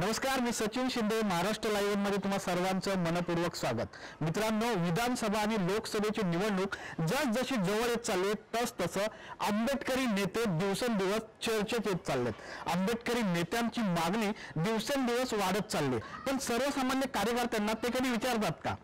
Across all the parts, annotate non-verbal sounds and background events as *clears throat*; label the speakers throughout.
Speaker 1: नमस्कार मी सचिन शिंदे महाराष्ट्र लाईव्हमध्ये तुम्हा सर्वांचं मनपूर्वक स्वागत. मित्रांनो विधानसभा आणि लोकसभेची निवडणूक जस जशी जवळ येत चालली आहे, तस तसं आंबेडकरी नेते दिवसेंदिवस चर्चेत येत चाललेत. आंबेडकरी नेत्यांची मागणी दिवसेंदिवस वाढत चालली. पण सर्वसामान्य कार्यकर्त्यांना ते कधी विचारतात का?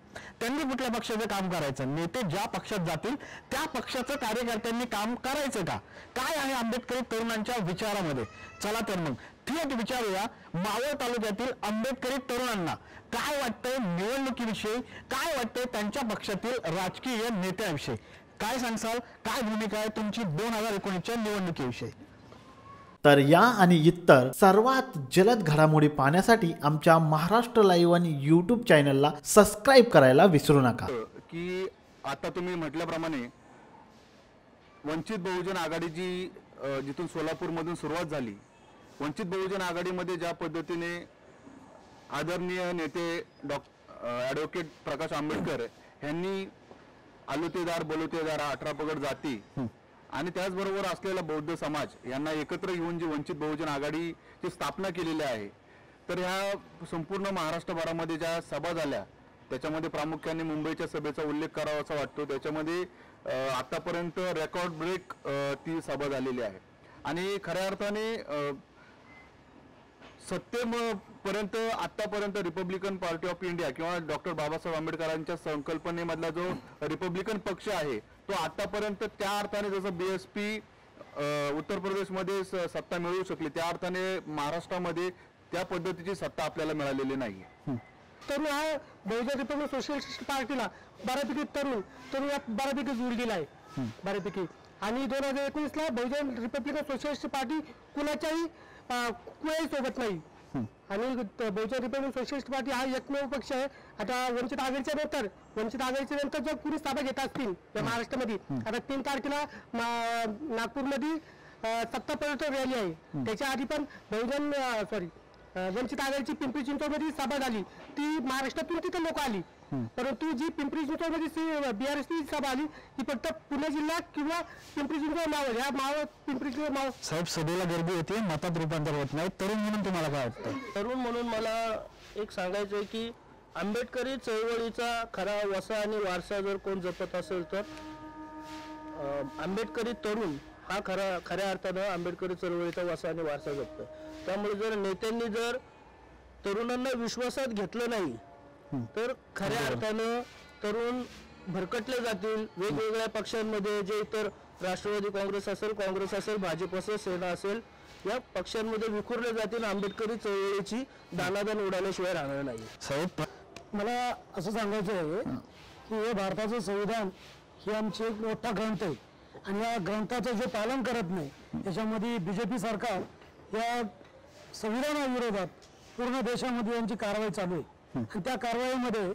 Speaker 1: त्यांनी कुठल्या पक्षाचं काम करायचं? नेते ज्या पक्षात जातील त्या पक्षाचं कार्यकर्त्यांनी काम करायचं का? काय आहे आंबेडकरी तरुणांच्या विचारामध्ये? चला तर मग थेट विचारूया मावळ तालुक्यातील आंबेडकरी तरुणांना. काय वाटतंय निवडणुकीविषयी? काय वाटतंय त्यांच्या पक्षातील राजकीय नेत्याविषयी? काय सांगसाल? काय भूमिका आहे तुमची दोन हजार एकोणीसच्या निवडणुकीविषयी?
Speaker 2: तर या आणि इतर सर्वात जलद घडामोडी पाहण्यासाठी आमच्या महाराष्ट्र लाईव्ह आणि यूट्यूब चॅनलला सबस्क्राईब करायला विसरू नका.
Speaker 3: की आता तुम्ही म्हटल्याप्रमाणे वंचित बहुजन आघाडी जी अ, जिथून सोलापूरमधून सुरुवात झाली वंचित बहुजन आघाडीमध्ये ज्या पद्धतीने आदरणीय नेते डॉ ॲडव्होकेट प्रकाश आंबेडकर यांनी आलुतेदार बलुतेदार अठरा पगड जाती आणि त्याचबरोबर असलेला बौद्ध समाज यांना एकत्र घेऊन जी वंचित बहुजन आघाडीची स्थापना केलेली आहे तर ह्या संपूर्ण महाराष्ट्रभरामध्ये ज्या सभा झाल्या त्याच्यामध्ये प्रामुख्याने मुंबईच्या सभेचा उल्लेख करावा असा वाटतो. त्याच्यामध्ये आतापर्यंत रेकॉर्ड ब्रेक ती सभा झालेली आहे. आणि खऱ्या अर्थाने सत्तेपर्यंत आतापर्यंत रिपब्लिकन पार्टी ऑफ इंडिया किंवा डॉक्टर बाबासाहेब आंबेडकरांच्या संकल्पनेमधला जो रिपब्लिकन पक्ष आहे तो आतापर्यंत त्या अर्थाने जसं बीएसपी उत्तर प्रदेशमध्ये सत्ता मिळवू शकली त्या अर्थाने महाराष्ट्रामध्ये त्या पद्धतीची सत्ता आपल्याला मिळालेली नाही
Speaker 4: तरुण हा बहुजन रिपब्लिक सोशलिस्ट पार्टीला बऱ्यापैकी तरुण तरुण बऱ्यापैकी जोडलेला आहे बऱ्यापैकी. आणि दोन हजार एकोणीस ला बहुजन रिपब्लिकन सोशलिस्ट पार्टी कुणाच्याही कुणाही सोबत नाही. आणि बहुजन रिपब्लिक सोशलिस्ट पार्टी हा एकमेव पक्ष आहे. आता वंचित आघाडीच्या नंतर वंचित आघाडीच्या नंतर जर कुणी सभा घेत असतील या महाराष्ट्रामध्ये आता तीन तारखेला मा- नागपूरमध्ये सत्ता पर्यटन रॅली आहे. त्याच्या आधी पण बहुजन सॉरी वंचित आघाडीची पिंपरी चिंचवडमध्ये सभा झाली. ती महाराष्ट्रातून तिथे लोक आली. परंतु जी पिंपरी चिंचवडमध्ये बीआरएसची सभा आली ती फक्त पुणे जिल्हा किंवा पिंपरी चिंचवड मावळ या मावळ पिंपरी चिंचवड मावळ.
Speaker 1: साहेब सभेला गर्दी होती मतात रूपांतर होत नाही. तरुण म्हणून तुम्हाला काय वाटतं
Speaker 5: तरुण म्हणून मला एक सांगायचं आहे की आंबेडकरी चळवळीचा खरा वसा आणि वारसा जर कोण जपत असेल तर अं, आंबेडकरी तरुण हा खरा खऱ्या अर्थानं आंबेडकरी चळवळीचा वसा आणि वारसा जपतो त्यामुळे जर नेत्यांनी जर तरुणांना विश्वासात घेतलं नाही तर खऱ्या अर्थानं तरुण भरकटले जातील वेगवेगळ्या पक्षांमध्ये जे इतर राष्ट्रवादी काँग्रेस असेल काँग्रेस असेल भाजप असेल सेना असेल या पक्षांमध्ये विखुरले जातील आंबेडकरी चळवळीची दानादान उडाल्याशिवाय राहणार नाही.
Speaker 1: साहेब
Speaker 4: मला असं सांगायचं आहे की हे भारताचं संविधान हे आमचे एक मोठा ग्रंथ आहे. आणि या ग्रंथाचं जे पालन करत नाही त्याच्यामध्ये बी जे पी सरकार या संविधानाविरोधात पूर्ण देशामध्ये यांची कारवाई चालू आहे. त्या कारवाईमध्ये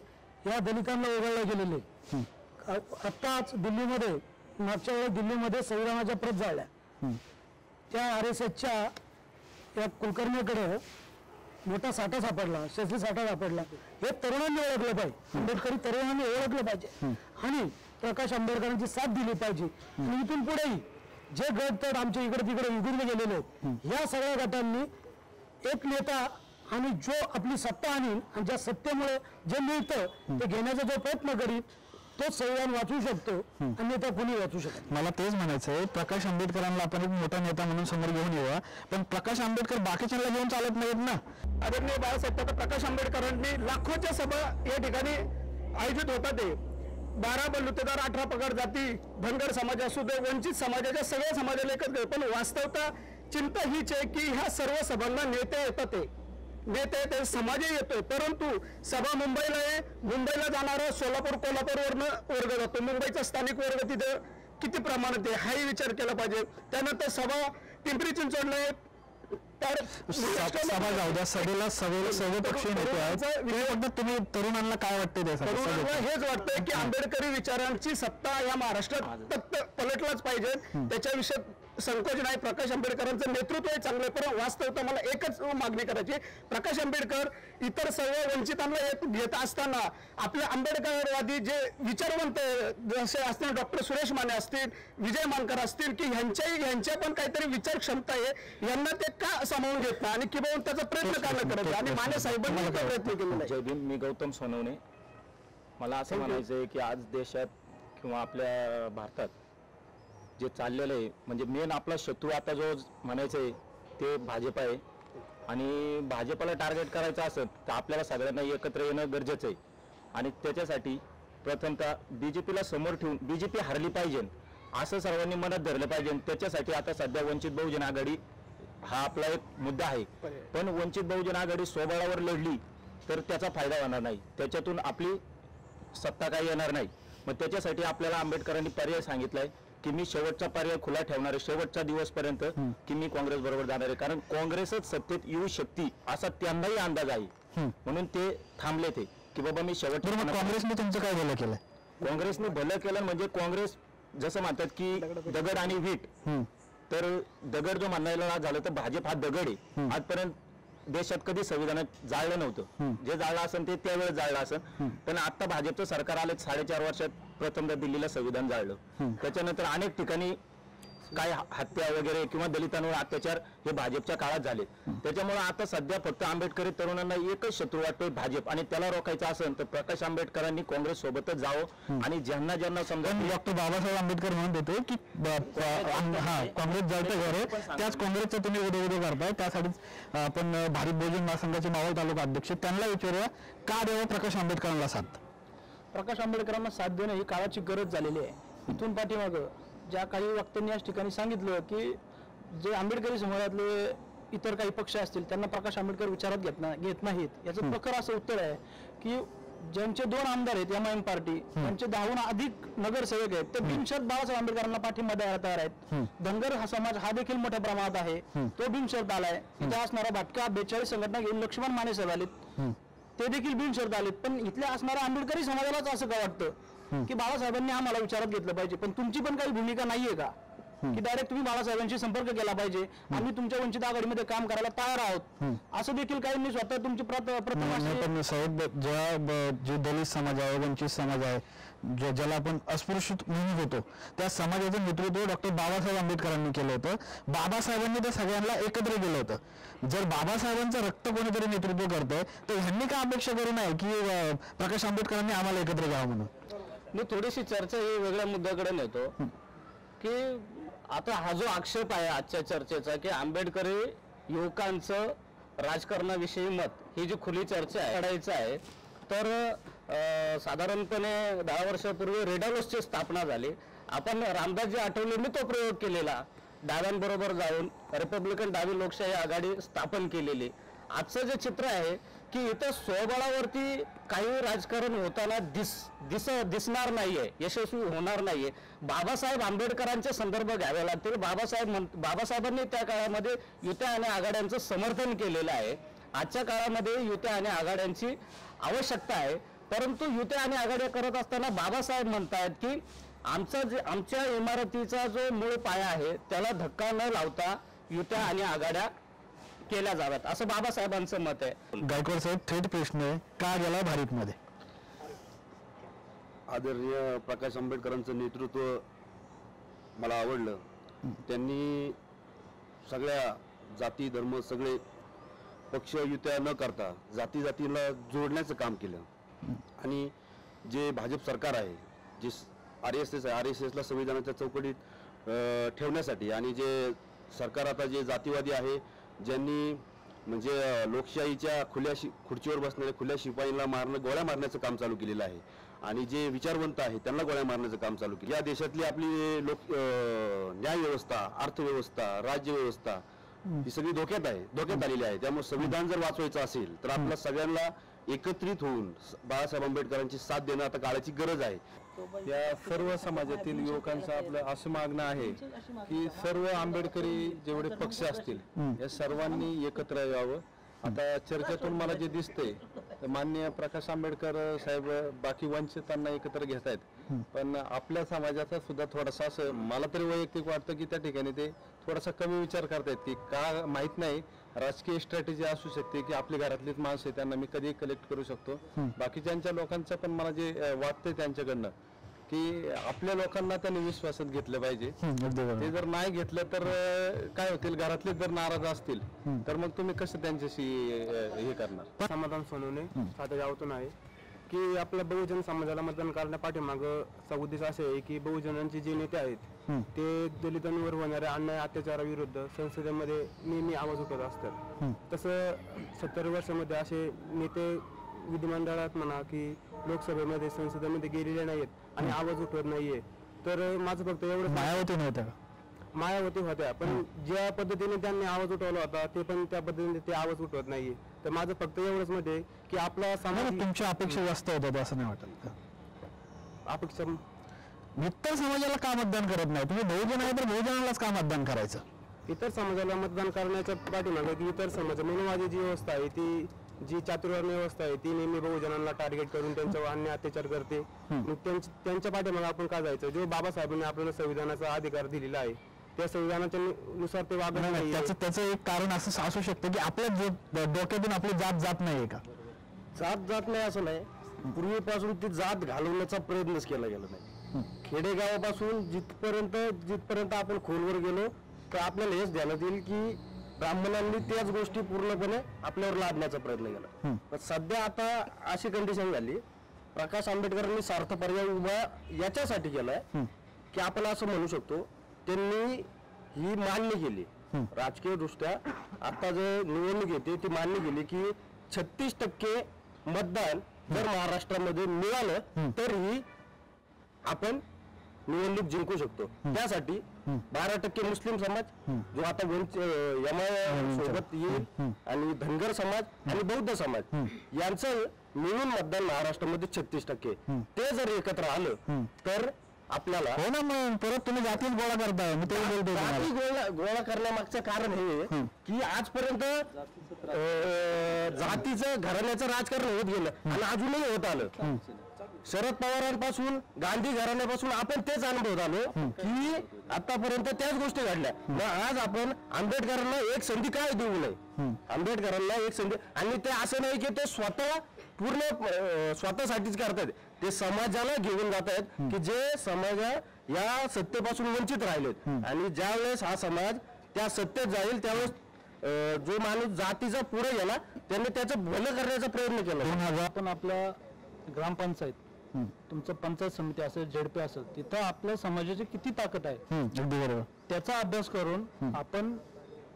Speaker 4: या दलितांना वगळले गेलेले आत्ताच दिल्लीमध्ये मागच्या वेळेस दिल्लीमध्ये संविधानाच्या प्रत जाळल्या त्या आर एस एसच्या या कुलकर्णीकडे मोठा साठा सापडला शस्त्री साठा सापडला. हे तरुणांनी ओळखलं पाहिजे. आंबेडकरी तरुणांनी ओळखलं पाहिजे. आणि प्रकाश आंबेडकरांची साथ दिली पाहिजे. आणि इथून पुढेही जे गट तर आमच्या इकडे तिकडे विखुरले गेलेले आहेत या सगळ्या गटांनी एक नेता आणि जो आपली सत्ता आणील आणि ज्या सत्तेमुळे जे मिळतं ते घेण्याचा जो प्रयत्न करील तोच संविधान वाचवू शकतो अन्यथा कोणी वाचू शकत
Speaker 1: मला तेच म्हणायचं आहे प्रकाश आंबेडकरांना आपण एक मोठा नेता म्हणून समोर घेऊन येऊया. पण प्रकाश आंबेडकर बाकीच्यांना घेऊन चालत नाहीत ना?
Speaker 4: आदरणीय बाळासाहेब प्रकाश आंबेडकरांनी लाखोच्या सभा या ठिकाणी आयोजित होतात ते. बारा बलुतेदार अठरा पगड जाती धनगर समाज असू दे वंचित समाजाच्या सगळ्या समाजाला एकच घेऊ पण वास्तवता चिंता हीच आहे की ह्या सर्व सभांना नेते येतात ते नेते ते समाजही येतोय. परंतु सभा मुंबईला आहे. मुंबईला जाणारा सोलापूर कोल्हापूरवरनं वर्ग जातो. मुंबईचा स्थानिक वर्ग तिथं किती प्रमाणात आहे हाही विचार केला पाहिजे. त्यानंतर सभा पिंपरी चिंचवडला आहे. तर
Speaker 1: सभा जाऊ द्या. सभेला सभेला सर्व पक्ष तुम्ही तरुणांना काय वाटते
Speaker 4: तरुणांना? हेच वाटतंय की आंबेडकरी विचारांची सत्ता या महाराष्ट्रात फक्त पलटलाच पाहिजे. त्याच्याविषयी
Speaker 6: संकोच नाही. प्रकाश आंबेडकरांचं नेतृत्व आहे चांगलं पण वास्तवता मला एकच मागणी करायची प्रकाश आंबेडकर इतर सर्व वंचितांना येत घेत असताना आपले आंबेडकरवादी जे विचारवंत जसे असतील डॉक्टर सुरेश माने असतील विजय मानकर असतील की ह्यांच्याही ह्यांच्या पण काहीतरी विचार क्षमता आहे. यांना ते का सामावून घेत नाही? आणि किंवा त्याचा प्रयत्न का न करत? आणि माने साहेबांनी प्रयत्न केलेला आहे?
Speaker 7: जय भीम मी गौतम सोनवणे. मला असं म्हणायचं आहे की आज देशात किंवा आपल्या भारतात जे चाललेलं आहे म्हणजे मेन आपला शत्रू आता जो म्हणायचं आहे ते भाजप आहे. आणि भाजपला टार्गेट करायचं असेल तर आपल्याला सगळ्यांना एकत्र येणं गरजेचं आहे. आणि त्याच्यासाठी प्रथमतः बी जे पीला समोर ठेवून बी जे पी हरली पाहिजे. असं सर्वांनी मनात धरलं पाहिजे. त्याच्यासाठी आता सध्या वंचित बहुजन आघाडी हा आपला एक मुद्दा आहे. पण वंचित बहुजन आघाडी स्वबळावर लढली तर त्याचा फायदा होणार नाही. त्याच्यातून आपली सत्ता काही येणार नाही. मग त्याच्यासाठी आपल्याला आंबेडकरांनी पर्याय सांगितलाय. की मी शेवटचा पर्याय खुला ठेवणार आहे. शेवटच्या दिवसपर्यंत की मी काँग्रेस बरोबर जाणार आहे. कारण काँग्रेसच सत्तेत येऊ शकते असा त्यांनाही अंदाज आहे. म्हणून ते थांबले ते की बाबा मी शेवटच्या
Speaker 1: काँग्रेसने तुमचं काय भलं केलंय
Speaker 7: काँग्रेसने भलं केलं म्हणजे काँग्रेस जसं म्हणतात की दगड आणि वीट. तर दगड जो म्हणायला झालं तर भाजप हा दगड आहे. आजपर्यंत देशात कधी संविधानात जाळलं नव्हतं. जे जाळलं असेल ते त्यावेळेस जाळलं असेल. पण आता भाजपचं सरकार आलं साडेचार वर्षात. प्रथमदा दिल्लीला संविधान जाळलं. त्याच्यानंतर अनेक ठिकाणी काय हत्या वगैरे किंवा दलितांवर अत्याचार हे भाजपच्या काळात झाले. त्याच्यामुळे आता सध्या फक्त आंबेडकरी तरुणांना एकच शत्रू वाटतोय भाजप. आणि त्याला रोखायचं असेल तर प्रकाश आंबेडकरांनी काँग्रेस सोबतच जावं आणि ज्यांना ज्यांना समजा
Speaker 1: डॉक्टर बाबासाहेब आंबेडकर म्हणत होते की हा काँग्रेस जळतं घर त्याच काँग्रेसचं तुम्ही उदो उदो करताय. त्यासाठीच आपण भारत बहुजन महासंघाचे मावळ तालुका अध्यक्ष त्यांना विचारूया का द्यावं प्रकाश आंबेडकरांना साथ?
Speaker 8: प्रकाश आंबेडकरांना साथ देणं ही काळाची गरज झालेली आहे. इथून पाठीमागं ज्या काही वक्त्यांनी याच ठिकाणी सांगितलं की जे आंबेडकरी समाजातले इतर काही पक्ष असतील त्यांना प्रकाश आंबेडकर विचारात घेत ना घेत नाहीत. याचं प्रखर असं उत्तर आहे की ज्यांचे दोन आमदार आहेत एम आय एम पार्टी त्यांचे दहाहून अधिक नगरसेवक आहेत ते बिनशर्त बाळासाहेब आंबेडकरांना पाठिंबा द्यायला तयार आहेत. धनगर हा समाज हा देखील मोठ्या प्रमाणात आहे. तो बिनशर्त आलाय इथे असणारा भटका बेचाळीस संघटना घेऊन लक्ष्मण माने साहेब आलेत. ते देखील बिनशर्त आलेत. पण इथल्या असणाऱ्या आंबेडकरी समाजालाच असं का वाटतं? की बाळासाहेबांनी आम्हाला विचारात घेतलं पाहिजे. पण तुमची पण काही भूमिका नाहीये का? की डायरेक्ट तुम्ही बाळासाहेबांशी संपर्क केला पाहिजे. आम्ही तुमच्या वंचित आघाडीमध्ये काम करायला तयार आहोत. असं देखील काहींनी स्वतः तुमची प्रथम
Speaker 1: साहेब ज्या जे दलित समाज आहे वंचित समाज आहे ज्याला आपण अस्पृश्य म्हणत होतो त्या समाजाचं नेतृत्व डॉक्टर बाबासाहेब आंबेडकरांनी केलं होतं. बाबासाहेबांनी त्या सगळ्यांना एकत्र केलं होतं. जर बाबासाहेबांचं रक्त कोणीतरी नेतृत्व करतंय तर ह्यांनी काय अपेक्षा करू नये की प्रकाश आंबेडकरांनी आम्हाला एकत्र घ्यावं म्हणून?
Speaker 8: मी थोडीशी चर्चा ही वेगळ्या मुद्द्याकडे नेतो. की आता हा जो आक्षेप आहे आजच्या चर्चेचा की आंबेडकरी युवकांचं राजकारणाविषयी मत ही जी खुली चर्चा आहे करायचं आहे तर साधारणपणे दहा वर्षापूर्वी रेडालोसची स्थापना झाली. आपण रामदासजी आठवलेंनी तो प्रयोग केलेला. डाव्यांबरोबर जाऊन रिपब्लिकन डावी लोकशाही आघाडी स्थापन केलेली. आजचं जे चित्र आहे की इथं स्वबळावरती काही राजकारण होताना दिस दिस दिसणार नाहीये यशस्वी होणार नाहीये. बाबासाहेब आंबेडकरांचे संदर्भ घ्यावे लागतील. बाबासाहेब म्हण बाबासाहेबांनी त्या काळामध्ये युत्या आणि आघाड्यांचं समर्थन केलेलं आहे. आजच्या काळामध्ये युत्या आणि आघाड्यांची आवश्यकता आहे. परंतु युत्या आणि आघाड्या करत असताना बाबासाहेब म्हणतायत की आमचा जे आमच्या इमारतीचा जो मूळ पाया आहे त्याला धक्का न लावता युत्या आणि आघाड्या केल्या जाव्यात असं बाबासाहेबांचं मत आहे.
Speaker 1: गायकवाड साहेब थेट प्रश्न आहे का गेला भारीतमध्ये
Speaker 9: आदरणीय प्रकाश आंबेडकरांचं नेतृत्व मला आवडलं. त्यांनी सगळ्या जाती धर्म सगळे पक्ष युत्या न करता जाती जातीला जोडण्याचं काम केलं. आणि जे भाजप सरकार आहे जे आर एस एस आहे आर एस एसला संविधानाच्या चौकटीत ठेवण्यासाठी आणि जे सरकार आता जे जातीवादी आहे ज्यांनी म्हणजे लोकशाहीच्या खुल्या शि खुर्चीवर बसणाऱ्या खुल्या शिपाईला मारणं गोळ्या मारण्याचं काम चालू केलेलं आहे. आणि जे विचारवंत आहे त्यांना गोळ्या मारण्याचं काम चालू केलं. या देशातली आपली लोक अं, न्याय व्यवस्था अर्थव्यवस्था राज्य व्यवस्था ही सगळी धोक्यात आहे धोक्यात आलेली आहे. त्यामुळे संविधान जर वाचवायचं असेल तर आपल्या सगळ्यांना एकत्रित होऊन स- बाळासाहेब आंबेडकरांची साथ देणं आता काळाची गरज आहे.
Speaker 3: या सर्व समाजातील युवकांचं आपलं असं मागणं आहे की सर्व आंबेडकरी जेवढे पक्ष असतील या सर्वांनी एकत्र यावं. आता चर्चेतून मला जे दिसतंय तर माननीय प्रकाश आंबेडकर साहेब बाकी वंचितांना एकत्र घेत आहेत.
Speaker 10: पण आपल्या समाजाचा सुद्धा थोडासा असं मला तरी वैयक्तिक वाटतं की त्या ठिकाणी ते थोडासा कमी विचार करतायत की का माहीत नाही राजकीय स्ट्रॅटेजी असू शकते की आपली घरातलीच माणसं आहे त्यांना मी कधी कलेक्ट करू शकतो. बाकीच्यांच्या लोकांचं पण मला जे वाटतंय त्यांच्याकडनं की आपल्या लोकांना त्यांनी विश्वासात घेतलं पाहिजे. ते जर नाही घेतलं तर काय होतील? घरातले जर नाराज असतील तर मग तुम्ही कसं त्यांच्याशी हे करणार?
Speaker 11: समाधान सोनवणे साध्या गावातून आहे की आपल्या बहुजन समाजाला मतदान करण्या पाठीमागचा उद्देश असे आहे की बहुजनांचे जे नेते आहेत ते दलितांवर होणाऱ्या अन्याय अत्याचाराविरुद्ध संसदेमध्ये नेहमी आवाज उठवत असतात. तसं सत्तर वर्षामध्ये असे नेते विधिमंडळात म्हणा की लोकसभेमध्ये संसदेमध्ये गेलेले नाहीत आणि आवाज उठवत नाहीये. तर माझं फक्त एवढं
Speaker 1: मायावती नव्हत्या का?
Speaker 11: मायावती होत्या पण ज्या पद्धतीने त्यांनी आवाज उठवला होता ते पण त्या पद्धतीने ते आवाज उठवत नाहीये. तर माझं फक्त एवढंच मत आहे की आपला समाज
Speaker 1: तुमच्या अपेक्षा जास्त होत्या असं नाही वाटत. का?
Speaker 11: अपेक्षा
Speaker 1: इतर समाजाला का मतदान करत नाही? तुम्ही बहुजन आहे तर बहुजनालाच का मतदान करायचं?
Speaker 11: इतर समाजाला मतदान करण्याच्या पाठीमागे की इतर समाज मनोवादी जी व्यवस्था आहे ती जी चातुर्वर्ण व्यवस्था आहे ती नेहमी बहुजनांना टार्गेट करून त्यांच्यावर अन्याय अत्याचार करते. मग त्यांच- त्यांच्या पाठीमागे आपण का जायचं? जो बाबासाहेबांनी आपल्याला संविधानाचा अधिकार दिलेला आहे त्या संविधानाच्या नुसार ते वागत
Speaker 1: नाही, नाही. त्याचं त्याचं एक कारण असं असू शकतं की आपल्या डोक्यातून आपली जात जात नाहीये का?
Speaker 12: जात जात नाही असं नाही. पूर्वीपासून ती जात घालवण्याचा प्रयत्नच केला गेला नाही. खेडेगावापासून जिथपर्यंत जिथपर्यंत आपण खोलवर गेलो तर आपल्याला हेच ध्यानात येईल की ब्राह्मणांनी त्याच गोष्टी पूर्णपणे आपल्यावर लादण्याचा प्रयत्न केला. पण सध्या आता अशी कंडिशन झाली. प्रकाश आंबेडकरांनी सार्थ पर्याय उभा याच्यासाठी केलाय की आपण असं म्हणू शकतो त्यांनी ही मान्य केली. राजकीय दृष्ट्या आता जे निवडणूक येते ती मान्य केली की छत्तीस टक्के मतदान जर महाराष्ट्रामध्ये मिळालं तर ही आपण निवडणूक जिंकू शकतो. त्यासाठी बारा टक्के मुस्लिम समाज जो आता सोबत येईल आणि धनगर समाज आणि बौद्ध समाज यांचं मिळून मतदान महाराष्ट्रामध्ये छत्तीस टक्के. ते जर एकत्र आलं तर आपल्याला
Speaker 1: हो ना मग परत तुम्ही जातीच गोळा करताय मी तेच
Speaker 12: जाती
Speaker 1: तुम्हाला.
Speaker 12: गोळा गोळा करण्यामागचं कारण हे की आजपर्यंत अं, जातीचं घराण्याचं राजकारण होत गेलं आणि अजूनही होत आलं. शरद पवारांपासून गांधी घराण्यापासून आपण तेच अनुभवत आलो की आतापर्यंत त्याच गोष्टी घडल्या. मग आज आपण आंबेडकरांना एक संधी काय देऊ नये? आंबेडकरांना एक संधी आणि ते असं नाही की ते स्वतः पूर्ण अं, स्वतःसाठीच करतात ते समाजाला घेऊन जात आहेत की जे समाजा या सत्तेपासून वंचित राहिलेत. आणि ज्या वेळेस हा समाज त्या सत्तेत जाईल त्यावेळेस जो माणूस जातीचा पुढे गेला त्यांनी त्याचं भलं करण्याचा प्रयत्न केला.
Speaker 1: दोन हजार
Speaker 13: आपण आपल्या ग्रामपंचायत तुमचं पंचायत समिती असेल झेडपी असेल तिथं आपल्या समाजाची किती ताकद आहे? त्याचा अभ्यास करून आपण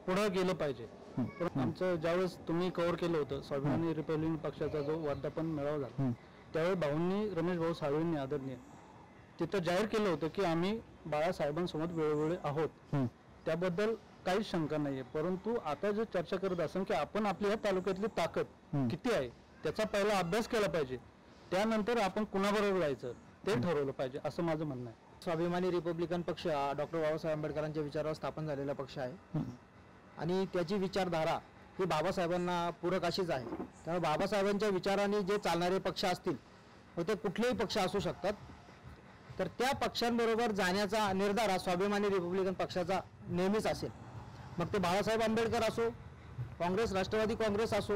Speaker 13: पुढे गेलं पाहिजे. पण आमचं ज्यावेळेस तुम्ही कव्हर केलं होतं स्वाभिमानी रिपब्लिकन पक्षाचा जो वर्धापन मेळावा झाला त्यावेळी भाऊंनी रमेश भाऊ साळवेंनी आदरणीय तिथं जाहीर केलं होतं की आम्ही बाळासाहेबांसोबत वेळोवेळी आहोत. त्याबद्दल काहीच शंका नाहीये. परंतु आता जे चर्चा करत असेल की आपण आपल्या या तालुक्यातली ताकद किती आहे त्याचा पहिला अभ्यास केला पाहिजे. त्यानंतर आपण कुणाबरोबर जायचं ते ठरवलं पाहिजे असं माझं म्हणणं आहे.
Speaker 14: स्वाभिमानी रिपब्लिकन पक्ष हा डॉक्टर बाबासाहेब आंबेडकरांच्या विचारावर स्थापन झालेला पक्ष आहे. आणि त्याची विचारधारा ही बाबासाहेबांना पूरक अशीच आहे. त्यामुळे बाबासाहेबांच्या विचाराने जे चालणारे पक्ष असतील व ते कुठलेही पक्ष असू शकतात तर त्या पक्षांबरोबर जाण्याचा निर्धार हा स्वाभिमानी रिपब्लिकन पक्षाचा नेहमीच असेल. मग ते बाळासाहेब आंबेडकर असो काँग्रेस राष्ट्रवादी काँग्रेस असो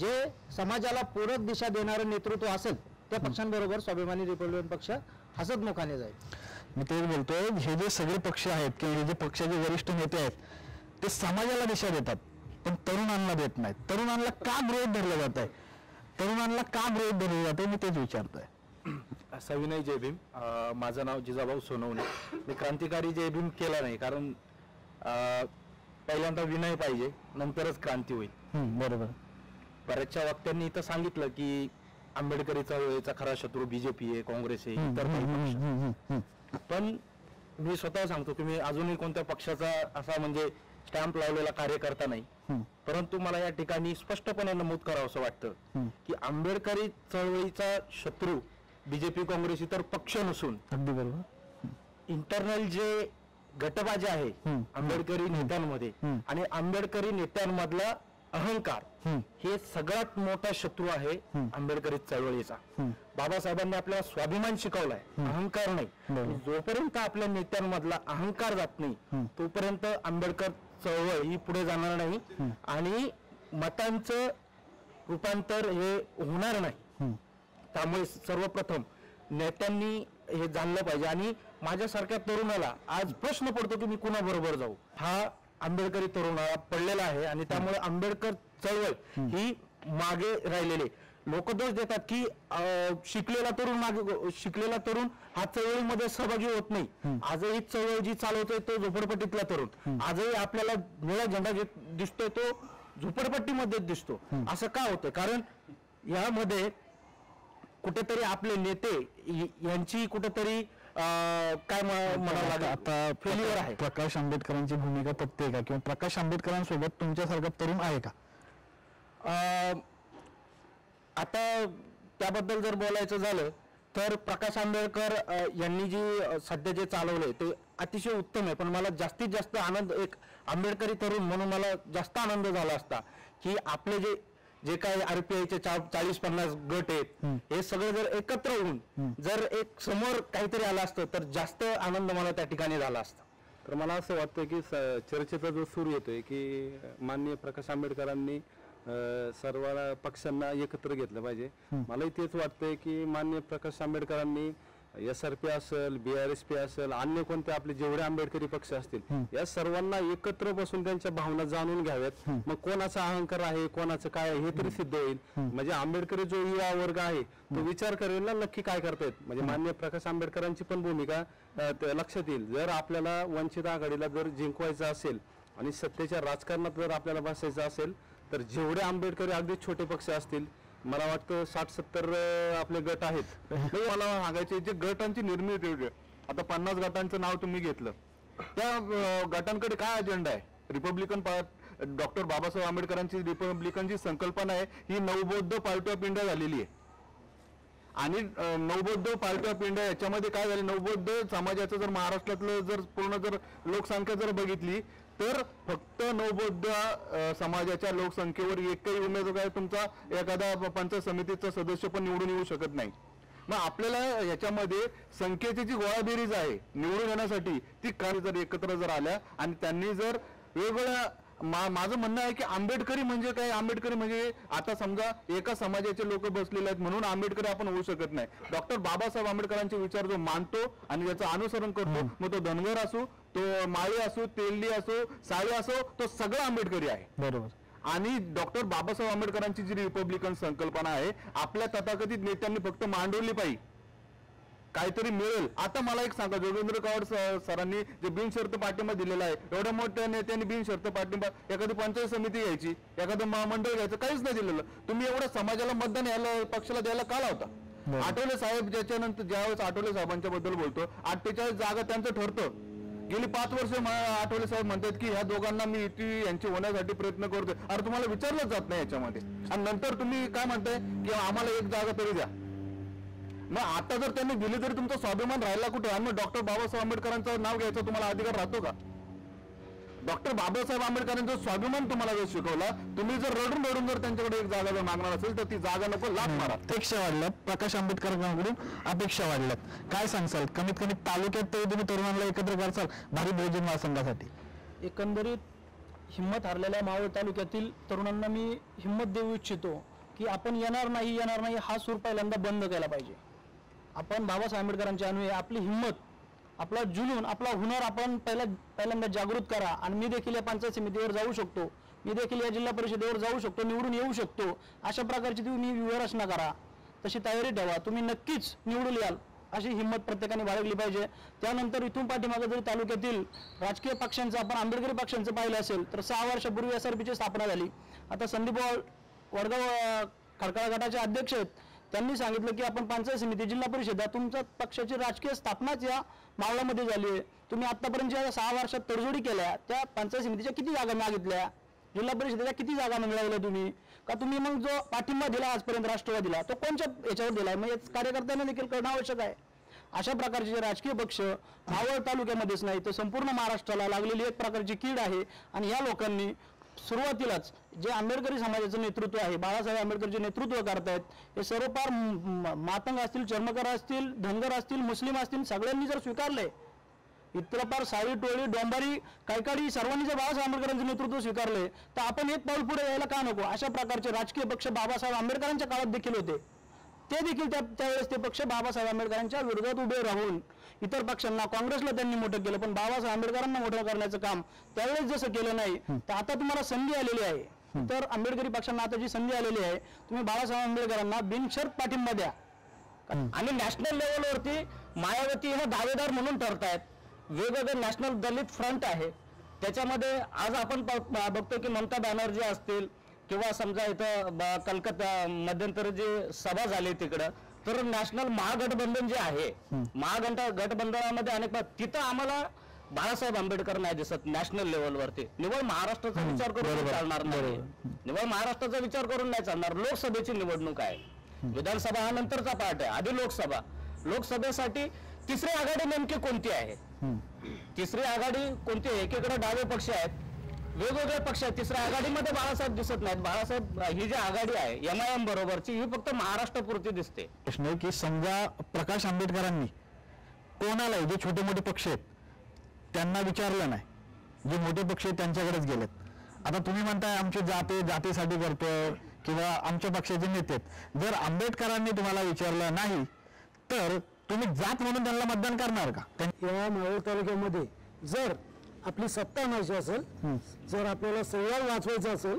Speaker 14: जे समाजाला पूरक दिशा देणारं नेतृत्व असेल त्या पक्षांबरोबर स्वाभिमानी रिपब्लिकन पक्ष हसतमुखाने जाईल.
Speaker 1: मी तेच बोलतोय हे जे सगळे पक्ष आहेत किंवा हे जे पक्षाचे वरिष्ठ नेते आहेत ते समाजाला दिशा देतात. पण तरुणांना देत नाहीत. तरुणांना का गृहित धरलं जात आहे तरुणांना का गृहित धरलं जात मी तेच विचारतोय. *clears throat*
Speaker 7: सविनय जय भीम अं, माझं नाव जिजाभाऊ सोनवणे. मी क्रांतिकारी जय भीम केला नाही कारण पहिल्यांदा विनय पाहिजे नंतरच क्रांती होईल.
Speaker 1: बरोबर.
Speaker 7: बऱ्याचशा वक्त्यांनी इथं सांगितलं की आंबेडकरी चळवळीचा खरा शत्रू बीजेपी आहे काँग्रेस आहे इतर काही. पण मी स्वतः सांगतो की मी अजूनही कोणत्या पक्षाचा असा म्हणजे स्टॅम्प लावलेला कार्यकर्ता नाही. परंतु मला या ठिकाणी स्पष्टपणे नमूद करावं असं वाटतं की आंबेडकरी चळवळीचा शत्रू बीजेपी काँग्रेस इतर पक्ष नसून
Speaker 1: अगदी बरोबर.
Speaker 7: इंटरनल जे गटबाजी आहे आंबेडकरी नेत्यांमध्ये आणि आंबेडकरी नेत्यांमधला
Speaker 5: अहंकार हे सगळ्यात मोठा शत्रू आहे आंबेडकरी चळवळीचा. बाबासाहेबांनी आपल्याला स्वाभिमान शिकवलाय. अहंकार नाही. जोपर्यंत आपल्या नेत्यांमधला अहंकार जात नाही तोपर्यंत आंबेडकर चळवळ ही पुढे जाणार नाही. आणि मतांचं रूपांतर हे होणार नाही. त्यामुळे सर्वप्रथम नेत्यांनी हे जाणलं पाहिजे. आणि माझ्यासारख्या तरुणाला आज प्रश्न पडतो की मी कुणाबरोबर जाऊ? हा आंबेडकरी तरुणाला पडलेला आहे. आणि त्यामुळे आंबेडकर चळवळ ही. मागे राहिलेली लोक दोष देतात की शिकलेला तरुण मागे शिकलेला तरुण हा चळवळीमध्ये सहभागी होत नाही. आजही चळवळ जी चालवतोय तो झोपडपट्टीतला तरुण. आजही आपल्याला निळा झेंडा दिसतोय तो झोपडपट्टीमध्येच दिसतो. असं का होतं कारण यामध्ये कुठेतरी आपले नेते यांची कुठेतरी अं, काय म्ह- म्हणावं लागेल?
Speaker 1: आता
Speaker 5: फेल्युअर आहे.
Speaker 1: प्रकाश आंबेडकरांची भूमिका पटते का? किंवा प्रकाश आंबेडकरांसोबत तुमच्यासारखा तरुण आहे का?
Speaker 5: अं, आता त्याबद्दल जर बोलायचं झालं तर प्रकाश आंबेडकर यांनी जी सध्या जे चालवलंय ते अतिशय उत्तम आहे. पण मला जास्तीत जास्त आनंद एक आंबेडकरी तरुण म्हणून मला जास्त आनंद झाला असता की आपले जे जे काही आरपीआयचे चाळीस पन्नास गट आहेत हे सगळे जर एकत्र होऊन जर एक समोर काहीतरी आलं असतं तर जास्त आनंद मला त्या ठिकाणी झाला असता.
Speaker 15: तर मला असं वाटतं की चर्चेचा जो सूर येतोय की माननीय प्रकाश आंबेडकरांनी सर्व पक्षांना एकत्र घेतलं पाहिजे. मलाही तेच वाटतंय की माननीय प्रकाश आंबेडकरांनी एस आर पी असेल बी आर एस पी असेल अन्य कोणते आपले जेवढे आंबेडकरी पक्ष असतील या सर्वांना एकत्र बसून त्यांच्या भावना जाणून घ्याव्यात. मग कोणाचा अहंकार आहे कोणाचं काय आहे हे तरी सिद्ध होईल. म्हणजे आंबेडकरी जो युवा वर्ग आहे तो विचार करेल ना नक्की काय करतायत. म्हणजे मान्य प्रकाश आंबेडकरांची पण भूमिका लक्षात येईल. जर आपल्याला वंचित आघाडीला जर जिंकवायचं असेल आणि सत्तेच्या राजकारणात जर आपल्याला बसायचं असेल तर जेवढे आंबेडकरी अगदी छोटे पक्ष असतील मला वाटतं साठ सत्तर आपले गट आहेत.
Speaker 3: मला सांगायचे जे गटांची निर्मिती आता पन्नास गटांचं नाव तुम्ही घेतलं. त्या गटांकडे काय अजेंडा आहे? रिपब्लिकन पार्ट डॉक्टर बाबासाहेब आंबेडकरांची रिपब्लिकनची संकल्पना आहे ही नवबौद्ध पार्टी ऑफ इंडिया झालेली आहे. आणि नवबौद्ध पार्टी ऑफ इंडिया याच्यामध्ये काय झालं? नवबौद्ध समाजाचं जर महाराष्ट्रातलं जर पूर्ण जर लोकसंख्या जर बघितली तर फक्त नवबौद्ध समाजाच्या लोकसंख्येवर एकही उमेदवार तुमचा एखादा पंचायत समितीचा सदस्य पण निवडून येऊ शकत नाही. मग आपल्याला याच्यामध्ये संख्येची जी गोळाबेरीज आहे निवडून येण्यासाठी ती कार्य जर एकत्र जर आल्या आणि त्यांनी जर वेगवेगळ्या मा माझं म्हणणं आहे की आंबेडकरी म्हणजे काय? आंबेडकरी म्हणजे आता समजा एका समाजाचे लोक बसलेले आहेत म्हणून आंबेडकरी आपण होऊ शकत नाही. डॉक्टर बाबासाहेब आंबेडकरांचे विचार जो मानतो आणि ज्याचं अनुसरण करतो मग तो धनगर असो तो माळी असो तेलडी असो साळी असो तो सगळा आंबेडकरी आहे.
Speaker 1: बरोबर.
Speaker 3: आणि डॉक्टर बाबासाहेब आंबेडकरांची जी रिपब्लिकन संकल्पना आहे आपल्या तथाकथित नेत्यांनी फक्त मांडवली पाहिजे. काहीतरी मिळेल. आता मला एक सांगा जोगेंद्र कावड सरांनी जे बिनशर्त पाठिंबा दिलेला आहे एवढ्या मोठ्या नेत्यांनी बिनशर्त पाठिंबा एखादी पंचायत समिती घ्यायची एखादं महामंडळ घ्यायचं काहीच नाही दिलेलं. तुम्ही एवढं समाजाला मतदान याला पक्षाला द्यायला का लावता आठवले साहेब ज्याच्यानंतर ज्यावेळेस आठवले साहेबांच्या बद्दल बोलतो अठ्ठेचाळीस जागा त्यांचं ठरतं. गेली पाच वर्ष आठवले साहेब म्हणतात की ह्या दोघांना मी युती यांची होण्यासाठी प्रयत्न करतोय. अरे तुम्हाला विचारलं जात नाही याच्यामध्ये. आणि नंतर तुम्ही काय म्हणताय की आम्हाला एक जागा तरी द्या. मग आता जर त्यांनी दिली तरी तुमचा स्वाभिमान राहिला कुठे? आणि मग डॉक्टर बाबासाहेब आंबेडकरांचं नाव घ्यायचा तुम्हाला अधिकार राहतो का? डॉक्टर बाबासाहेब आंबेडकरांचा स्वाभिमान तुम्हाला जर शिकवला तुम्ही जर रडून रडून जर त्यांच्याकडे एक जागा जर मागणार असेल तर ती जागा नको लाच मारा.
Speaker 1: अपेक्षा वाढल्यात. प्रकाश आंबेडकरांकडून अपेक्षा वाढल्यात. काय सांगसाल? कमीत कमी तालुक्यात तरी तुम्ही तरुणांना एकत्र करसाल भारी बहुजन महासंघासाठी
Speaker 13: एकंदरीत हिंमत हारलेल्या मावळ तालुक्यातील तरुणांना मी हिंमत देऊ इच्छितो की आपण येणार नाही येणार नाही हा सूर पहिल्यांदा बंद केला पाहिजे. आपण बाबासाहेब आंबेडकरांचे अनुयायी आपली हिंमत आपला जुनून आपला हुनर आपण पहिला पहिल्यांदा जागृत करा. आणि मी देखील या पंचायत समितीवर जाऊ शकतो. मी देखील या जिल्हा परिषदेवर जाऊ शकतो निवडून येऊ शकतो. अशा प्रकारची तुम्ही व्यूहरचना करा. तशी तयारी ठेवा. तुम्ही नक्कीच निवडून याल अशी हिंमत प्रत्येकाने बाळगली पाहिजे. त्यानंतर इथून पाठीमागे जरी तालुक्यातील राजकीय पक्षांचं आपण आंबेडकरी पक्षांचं पाहिलं असेल तर सहा वर्षापूर्वी एस आर पीची स्थापना झाली. आता संदीप वडगाव खडकाळ गटाचे अध्यक्ष आहेत. त्यांनी सांगितलं की आपण पंचायत समिती जिल्हा परिषद तुमच्या पक्षाची राजकीय स्थापनाच या मावळामध्ये झाली आहे. तुम्ही आतापर्यंत ज्या सहा वर्षात तडजोडी केल्या त्या पंचायत समितीच्या किती जागा मागितल्या? जिल्हा परिषदेच्या किती जागा मिळवल्या तुम्ही? का तुम्ही मग जो पाठिंबा दिला आजपर्यंत राष्ट्रवादीला तो कोणत्या याच्यावर दिलाय? आहे म्हणजे कार्यकर्त्यांना देखील करणं आवश्यक आहे. अशा प्रकारचे जे राजकीय पक्ष मावळ तालुक्यामध्येच नाही तर संपूर्ण महाराष्ट्राला लागलेली एक प्रकारची कीड आहे. आणि या लोकांनी सुरुवातीलाच जे आंबेडकरी समाजाचं नेतृत्व आहे बाळासाहेब आंबेडकर जे नेतृत्व करतायत हे सर्व फार मातंग असतील चर्मकार असतील धनगर असतील मुस्लिम असतील सगळ्यांनी जर स्वीकारले इतकं फार साळी टोळी डोंबारी कायकाडी सर्वांनी जर बाळासाहेब आंबेडकरांचं नेतृत्व स्वीकारले तर आपण एक पाऊल पुढे यायला का नको? अशा प्रकारचे राजकीय पक्ष बाबासाहेब आंबेडकरांच्या काळात देखील होते. ते देखील त्या त्यावेळेस ते पक्ष बाबासाहेब आंबेडकरांच्या विरोधात उभे राहून इतर पक्षांना काँग्रेसला त्यांनी मोठं केलं पण बाबासाहेब आंबेडकरांना मोठं करण्याचं काम त्यावेळेस जसं केलं नाही तर आता तुम्हाला संधी आलेली आहे. तर आंबेडकरी पक्षांना आता जी संधी आलेली आहे तुम्ही बाबासाहेब आंबेडकरांना बिनशर्त पाठिंबा द्या. आणि नॅशनल लेवलवरती मायावती हे दावेदार म्हणून ठरतायत. वेगवेगळे नॅशनल दलित फ्रंट आहे. त्याच्यामध्ये आज आपण बघतो की ममता बॅनर्जी असतील किंवा समजा इथं कलकत्ता मध्यंतरी जे सभा झाली तिकडं तर नॅशनल महागठबंधन जे आहे महागठ गठबंधनामध्ये अनेक तिथं आम्हाला बाळासाहेब आंबेडकर नाही दिसत नॅशनल लेवलवरती निवड महाराष्ट्राचा विचार करून चालणार नाही. निवड महाराष्ट्राचा विचार करून नाही चालणार. लोकसभेची निवडणूक आहे. विधानसभा हा नंतरचा पार्ट आहे. आधी लोकसभा. लोकसभेसाठी तिसरी आघाडी नेमकी कोणती आहे? तिसरी आघाडी कोणती एकीकडे डावे पक्ष आहेत. वेगवेगळे पक्ष आहेत. तिसऱ्या आघाडीमध्ये बाळासाहेब दिसत नाहीत. बाळासाहेब ही जी आघाडी आहे एम आय एम बरोबरची ही फक्त महाराष्ट्रापुरती दिसते.
Speaker 1: प्रश्न आहे की समजा प्रकाश आंबेडकरांनी कोणालाही जे छोटे मोठे पक्ष आहेत त्यांना विचारलं नाही. जे मोठे पक्ष आहेत त्यांच्याकडेच गेलेत. आता तुम्ही म्हणताय आमची जाते जातीसाठी करतोय किंवा आमच्या पक्षाचे नेते आहेत. जर आंबेडकरांनी तुम्हाला विचारलं नाही तर तुम्ही जात म्हणून त्यांना मतदान करणार का?
Speaker 4: या मावळ तालुक्यामध्ये जर आपली सत्ता आणायची असेल जर आपल्याला संवाद वाचवायचा असेल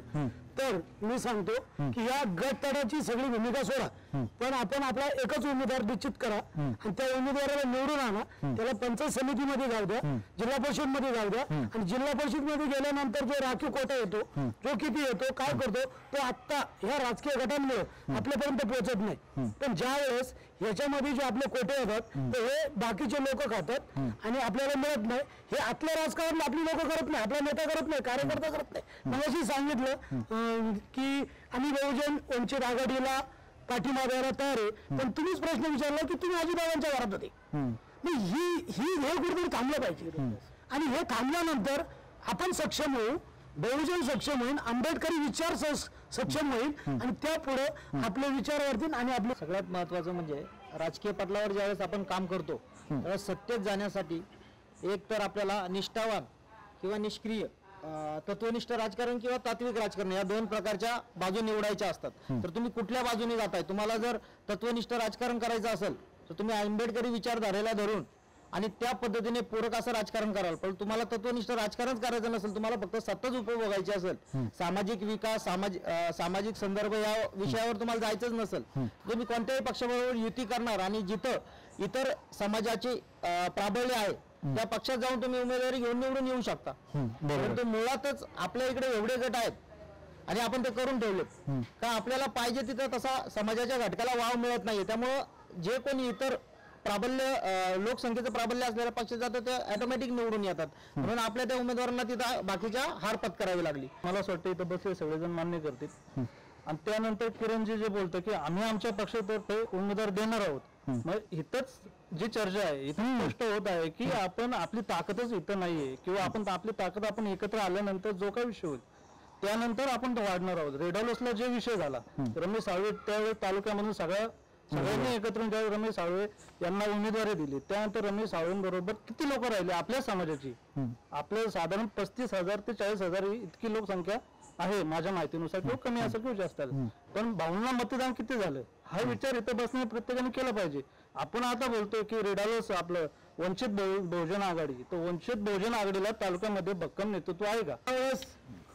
Speaker 4: तर मी सांगतो की या गटतडाची सगळी भूमिका सोडा. पण आपण आपला एकच उमेदवार निश्चित करा. आणि त्या उमेदवाराला निवडून आणा. त्याला पंचायत समितीमध्ये जाऊ द्या जिल्हा परिषदमध्ये जाऊ द्या. आणि जिल्हा परिषदमध्ये गेल्यानंतर जो राखीव कोटा येतो जो किती येतो काय करतो तो आत्ता ह्या राजकीय गटांमुळे आपल्यापर्यंत पोहोचत नाही. पण ज्या वेळेस ह्याच्यामध्ये जे आपले कोटे येतात तर हे बाकीचे लोक खातात आणि आपल्याला मिळत नाही. हे आतलं राजकारण आपली लोक करत नाही आपला नेता करत नाही कार्यकर्ता करत नाही. मग अशी सांगितलं की आम्ही बहुजन वंचित आघाडीला पाठिंबा द्यायला तयार आहे. पण तुम्हीच प्रश्न विचारला की तुम्ही आजीबाबांच्या घरात होते. मग ही ही हे कुठेतरी थांबलं पाहिजे. आणि हे थांबल्यानंतर आपण सक्षम होऊ बहुजन सक्षम होईल आंबेडकरी विचार स- सक्षम होईल आणि त्या पुढे आपले विचार वाढतील आणि आपले
Speaker 14: सगळ्यात महत्त्वाचं म्हणजे राजकीय पटलावर ज्यावेळेस आपण काम करतो त्यावेळेस सत्तेत जाण्यासाठी एक तर आपल्याला निष्ठावान किंवा निष्क्रिय तत्वनिष्ठ राजकारण किंवा तात्विक राजकारण या दोन प्रकारच्या बाजू निवडायच्या असतात. तर तुम्ही कुठल्या बाजूने जाताय? तुम्हाला जर तत्वनिष्ठ राजकारण करायचं असेल तर तुम्ही आंबेडकरी विचारधारेला धरून आणि त्या पद्धतीने पूरक असं राजकारण कराल. पण तुम्हाला तत्वनिष्ठ राजकारणच करायचं नसेल तुम्हाला फक्त सत्ताच उपभोगायची असेल. सामाजिक विकास सामाजिक संदर्भ या विषयावर तुम्हाला जायचंच नसेल. तुम्ही कोणत्याही पक्षाबरोबर युती करणार आणि जिथं इतर समाजाची प्राबल्य आहे त्या पक्षात जाऊन तुम्ही उमेदवारी घेऊन निवडून येऊ शकता. परंतु मुळातच आपल्या इकडे एवढे गट आहेत आणि आपण ते करून ठेवले का आपल्याला पाहिजे तिथं तसा समाजाच्या घटकाला वाव मिळत नाही त्यामुळं जे कोणी इतर प्राबल्य लोकसंख्येचं प्राबल्य असलेल्या पक्षात जातात ते ऑटोमॅटिक निवडून येतात. म्हणून आपल्या त्या उमेदवारांना तिथं बाकीच्या हार पत्करावी लागली.
Speaker 13: मला असं वाटतं इथं बसले सगळेजण मान्य करतील. आणि त्यानंतर किरणजी जे बोलतं की आम्ही आमच्या पक्षातर्फे उमेदवार देणार आहोत. मग इथंच जी चर्चा आहे इथं स्पष्ट होत आहे की आपण आपली ताकदच इथं नाहीये किंवा आपण आपली ताकद आपण एकत्र आल्यानंतर जो काही विषय होईल त्यानंतर आपण तो वाढणार आहोत. रेडॉलसला जे विषय झाला रमेश साळवे त्यावेळेस तालुक्यामधून सगळ्या सगळ्यांनी एकत्र त्यावेळी रमेश साळवे यांना उमेदवारी दिली त्यानंतर रमेश साळवेंबरोबर किती लोक राहिले आपल्या समाजाची? आपल्या साधारण पस्तीस हजार ते चाळीस हजार इतकी लोकसंख्या आहे माझ्या माहितीनुसार किंवा कमी असेल किंवा जास्त आलं पण भाऊंना मतदान किती झालं? हा विचार इथं बसणे प्रत्येकाने केला पाहिजे. आपण आता बोलतोय की रेडालोस आपलं वंचित बहु- बहुजन आघाडी तर वंचित बहुजन आघाडीला तालुक्यामध्ये भक्कम नेतृत्व आहे का?
Speaker 4: त्यावेळेस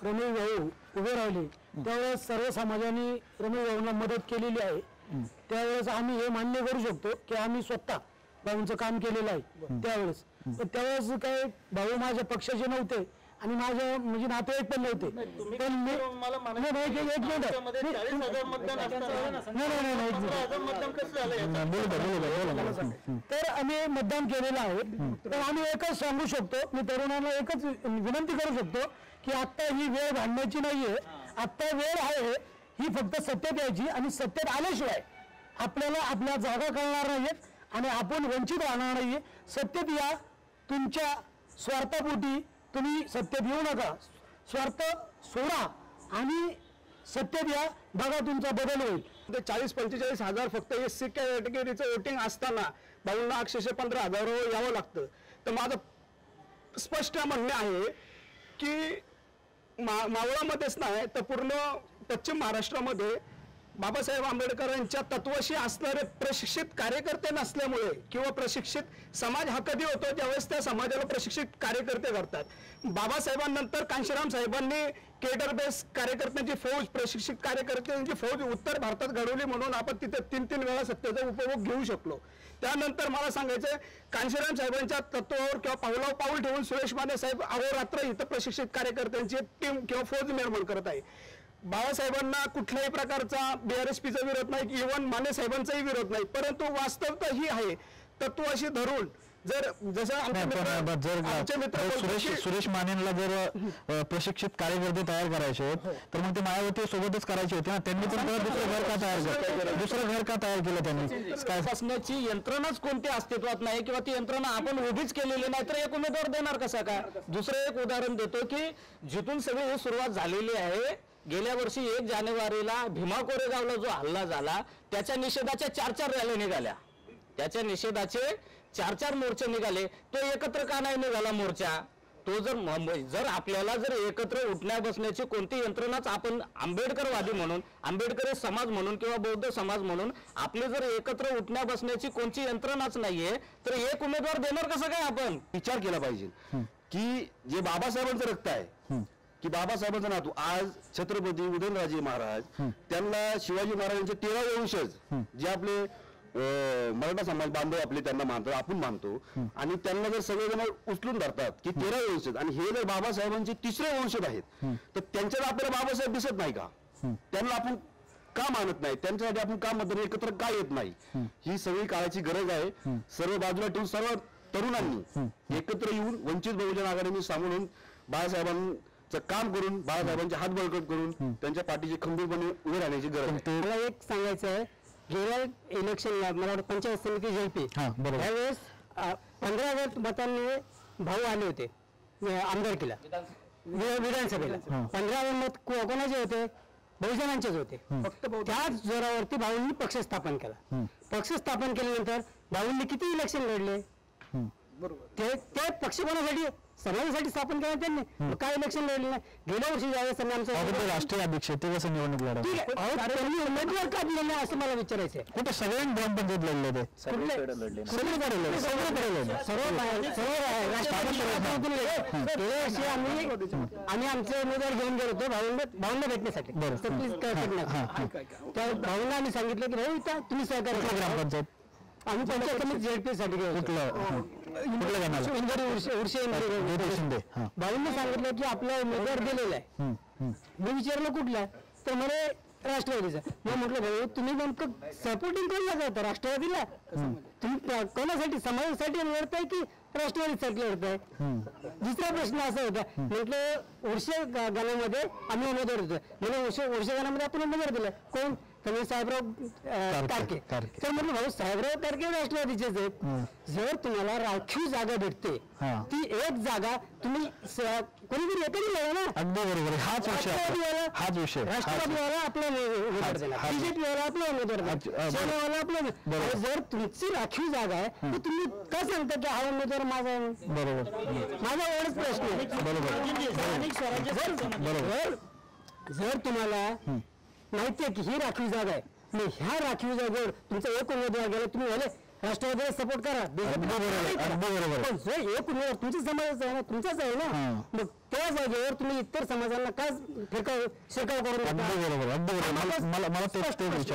Speaker 4: रमेश भाऊ उभे राहिले. त्यावेळेस सर्व समाजाने रमेश भाऊंना मदत केलेली आहे. त्यावेळेस आम्ही हे मान्य करू शकतो की आम्ही स्वतः भाऊंचं काम केलेलं आहे त्यावेळेस. त्यावेळेस काय भाऊ माझ्या पक्षाचे नव्हते. आणि माझ्या म्हणजे नातेवाईक पण नव्हते. पण मी नाही, नाही, एक- एक मिनिट नाही, नाही, नाही, नाही, एक मिनिट. तर आम्ही मतदान केलेलं आहे. तर आम्ही एकच सांगू शकतो मी तरुणांना एकच विनंती करू शकतो की आता ही वेळ भांडण्याची नाहीये. आता वेळ आहे ही फक्त सत्तेत यायची आणि सत्तेत आल्याशिवाय आपल्याला आपल्या जागा कळणार नाहीयेत आणि आपण वंचित राहणार नाहीये. सत्तेत या तुमच्या स्वार्थापोटी तुम्ही सत्तेत येऊ नका.
Speaker 16: स्वार्थ सोडा आणि सत्तेत या बघा तुमचा बदल होईल.
Speaker 6: ते चाळीस पंचेचाळीस हजार फक्त एस सी कॅटेगरीचं वोटिंग असताना भाऊंना अक्षरशः पंधरा हजारावर यावं लागतं. तर माझं स्पष्ट म्हणणं आहे की मा मावळामध्येच नाही तर पूर्ण पश्चिम महाराष्ट्रामध्ये बाबासाहेब आंबेडकरांच्या तत्वाशी असणारे प्रशिक्षित कार्यकर्ते नसल्यामुळे किंवा प्रशिक्षित समाज हा कधी होतो ज्यावेळेस त्या समाजाला प्रशिक्षित कार्यकर्ते करतात. बाबासाहेबांनंतर कांशीराम साहेबांनी केडर बेस कार्यकर्त्यांची फौज प्रशिक्षित कार्यकर्त्यांची फौज उत्तर भारतात घडवली म्हणून आपण तिथे तीन तीन वेळा सत्तेचा उपभोग घेऊ शकलो. त्यानंतर मला सांगायचं कांशीराम साहेबांच्या तत्वावर किंवा पावलावर पाऊल ठेवून सुरेश माने साहेब अहोरात्र इथं प्रशिक्षित कार्यकर्त्यांची टीम किंवा फौज निर्माण करत आहे. बाबासाहेबांना कुठल्याही प्रकारचा बीआरएसपीचा विरोध नाही इव्हन माने साहेबांचाही विरोध नाही. परंतु वास्तवता ही आहे तत्वाशी धरून जर जसं आमचे मित्र
Speaker 1: जर सुरेश सुरेश मानेला जर प्रशिक्षित कार्यकर्ते तयार करायचे आहेत, तर मग ते मायावती सोबतच करायचे होते ना. त्यांनी पण दुसरं घर का तयार केलं? दुसरं घर का तयार केलं त्यांनी?
Speaker 8: बसण्याची यंत्रणाच कोणती अस्तित्वात नाही किंवा ती यंत्रणा आपण उभीच केलेली नाही तर एक उमेदवार देणार कसा काय? दुसरं एक उदाहरण देतो की जिथून सगळी ही सुरुवात झालेली आहे गेल्या वर्षी एक जानेवारीला भीमा कोरेगावला जो हल्ला झाला त्याच्या निषेधाच्या चार चार रॅल्या निघाल्या. त्याच्या निषेधाचे चार चार मोर्चे निघाले. तो एकत्र का नाही निघाला मोर्चा? तो जर जर आपल्याला जर एकत्र उठण्या बसण्याची कोणती यंत्रणाच आपण आंबेडकरवादी म्हणून आंबेडकरी समाज म्हणून किंवा बौद्ध समाज म्हणून आपली जर एकत्र उठण्या बसण्याची कोणती यंत्रणाच नाहीये तर एक उमेदवार देणार कसं काय आपण?
Speaker 9: विचार केला पाहिजे की जे बाबासाहेबांचं रक्त आहे की बाबासाहेबांचा नातू आज छत्रपती उदयनराजे महाराज त्यांना शिवाजी महाराजांचे तेरा वंशज जे आपले मराठा समाज बांधव आपले त्यांना मानतो आपण मानतो. आणि त्यांना जर सगळेजण उचलून धरतात की तेरा वंशज आणि हे जर बाबासाहेबांचे तिसरे वंशज आहेत तर त्यांच्यात आपल्याला बाबासाहेब दिसत नाही का? त्यांना आपण का मानत नाही? त्यांच्यासाठी आपण का मतदान एकत्र का येत नाही? ही. सगळी काळाची गरज आहे. सर्व बाजूला ठेवून सर्व तरुणांनी एकत्र येऊन वंचित बहुजन आघाडीने सांभाळून बाळासाहेबांचं काम करून बाळासाहेबांचे हात बळकट करून त्यांच्या पाठीचे खंबीरपणे उभे राहण्याची गरज आहे.
Speaker 16: मला एक सांगायचं आहे गेल्या इलेक्शनला मला वाटतं पंचायत समिती जेपी
Speaker 1: हा, बरोबर.
Speaker 16: त्यावेळेस पंधरा हजार मतांनी भाऊ आले होते आमदारकीला. विधानसभेला. पंधरा हजार मत को- कोणाचे होते? बहुजनांचेच होते. फक्त त्याच जोरावरती भाऊंनी पक्ष स्थापन केला. पक्ष स्थापन केल्यानंतर भाऊंनी किती इलेक्शन लढले? ते ते पक्ष कोणासाठी? समाजासाठी स्थापन केलं त्यांनी. काय इलेक्शन लढले नाही गेल्या वर्षी ज्यावेळेस त्यांनी
Speaker 1: अगोदर
Speaker 16: आमचं
Speaker 1: राष्ट्रीय अध्यक्ष ते कसं निवडणूक लढवलं
Speaker 16: ठीक आहे. अहो, त्यांनी उमेदवार का दिले नाही असं मला विचारायचं आहे
Speaker 1: कुठे सगळ्यांनी ग्रामपंचायत लढले ते
Speaker 7: सगळीकडे लढले.
Speaker 1: सगळीकडे लढले. सगळीकडे लढले.
Speaker 16: सर्व सर्व राष्ट्रवादी काँग्रेसमधून गेले. गेल्या वर्षी आम्ही आम्ही आमचे उमेदवार घेऊन गेलो होतो भाऊंना भाऊंना भेटण्यासाठी.
Speaker 1: बरं.
Speaker 16: त्या भाऊंना आम्ही सांगितलं की भाऊ इथं तुम्ही सहकार्य करा.
Speaker 1: ग्रामपंचायत?
Speaker 16: आम्ही पंचायत समिती झेडपी साठी गेलो होतो.
Speaker 1: कुठलं? शिंदे
Speaker 16: भाऊंनी सांगितलं की आपला उमेदवार दिलेला आहे. मी विचारलं कुठला तर म्हणे राष्ट्रवादीचा. मग म्हटलं भाऊ तुम्ही नेमकं सपोर्टिंग कोणला करता? राष्ट्रवादीला? तुम्ही कोणासाठी समाजासाठी लढताय की राष्ट्रवादीसाठी लढताय? दुसरा प्रश्न असा होता. म्हटलं गा- गाण्यामध्ये आम्ही उमेदवार होतो. म्हणजे ओरशे गाण्यामध्ये आपण उमेदवार दिलं कोण? तर साहेबराव तारके. तर म्हटलं भाऊ साहेबराव तारके राष्ट्रवादीचेच आहेत. जर तुम्हाला राखीव जागा भेटते. ती एक जागा तुम्ही स- कोणीतरी एकाने लढा ना?
Speaker 1: अगदी बरोबर आहे. हाच विषय हाच विषय.
Speaker 16: राष्ट्रवादीवाला आपला उमेदवार
Speaker 1: हाच-
Speaker 16: बीजेपीवाला आपला उमेदवार. सेनेवाला आपला जर तुमची राखीव जागा आहे तर तुम्ही का सांगता की हा उमेदवार माझा?
Speaker 1: बरोबर.
Speaker 16: माझा एवढाच प्रश्न आहे.
Speaker 1: बरोबर.
Speaker 16: जर तुम्हाला माहिती आहे की ही राखीव जागा आहे. मग ह्या राखीव जागेवर तुमचा एक उमेदवार गेला तुम्ही भले राष्ट्रवादीला सपोर्ट करा. पण जो एक उमेदवार तुमच्या समाजाचा आहे ना तुमचाच आहे ना. मग त्या जागेवर तुम्ही इतर समाजांना का फिरकाव शिरकाव करून
Speaker 1: मला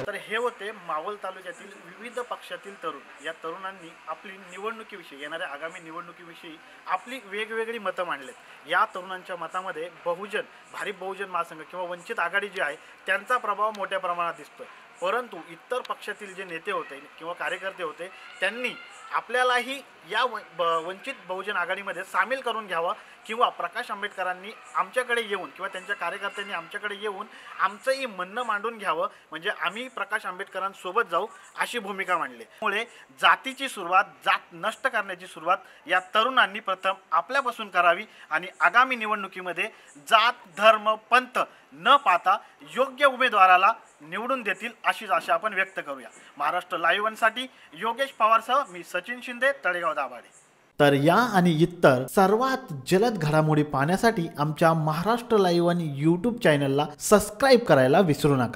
Speaker 17: तर हे होते मावळ तालुक्यातील विविध पक्षातील तरुण या तरुणांनी आपली निवडणुकीविषयी येणाऱ्या आगामी निवडणुकीविषयी आपली वेगवेगळी मतं मांडलेत. या तरुणांच्या मतामध्ये बहुजन भारिप बहुजन महासंघ किंवा वंचित आघाडी जी आहे त्यांचा प्रभाव मोठ्या प्रमाणात दिसतोय. परंतु इतर पक्षातील जे नेते होते किंवा कार्यकर्ते होते त्यांनी आपल्यालाही या व- ब- वंचित बहुजन आघाडीमध्ये सामील करून घ्यावं किंवा प्रकाश आंबेडकरांनी आमच्याकडे येऊन किंवा त्यांच्या कार्यकर्त्यांनी आमच्याकडे येऊन आमचंही म्हणणं मांडून घ्यावं म्हणजे आम्ही प्रकाश आंबेडकरांसोबत जाऊ अशी भूमिका मांडली. त्यामुळे जातीची सुरुवात जात नष्ट करण्याची सुरुवात या तरुणांनी प्रथम आपल्यापासून करावी आणि आगामी निवडणुकीमध्ये जात धर्म पंथ न पाहता योग्य उमेदवाराला निवडून देतील अशीच आशा आपण व्यक्त करूया. महाराष्ट्र लाईव्ह वनसाठी योगेश पवारसह मी सचिन शिंदे तळेगाव दाभाडे.
Speaker 2: तर या आणि इतर सर्वात जलद घडामोडी पाहण्यासाठी आमच्या महाराष्ट्र लाईव्ह आणि यूट्यूब चॅनलला सबस्क्राईब करायला विसरू नका.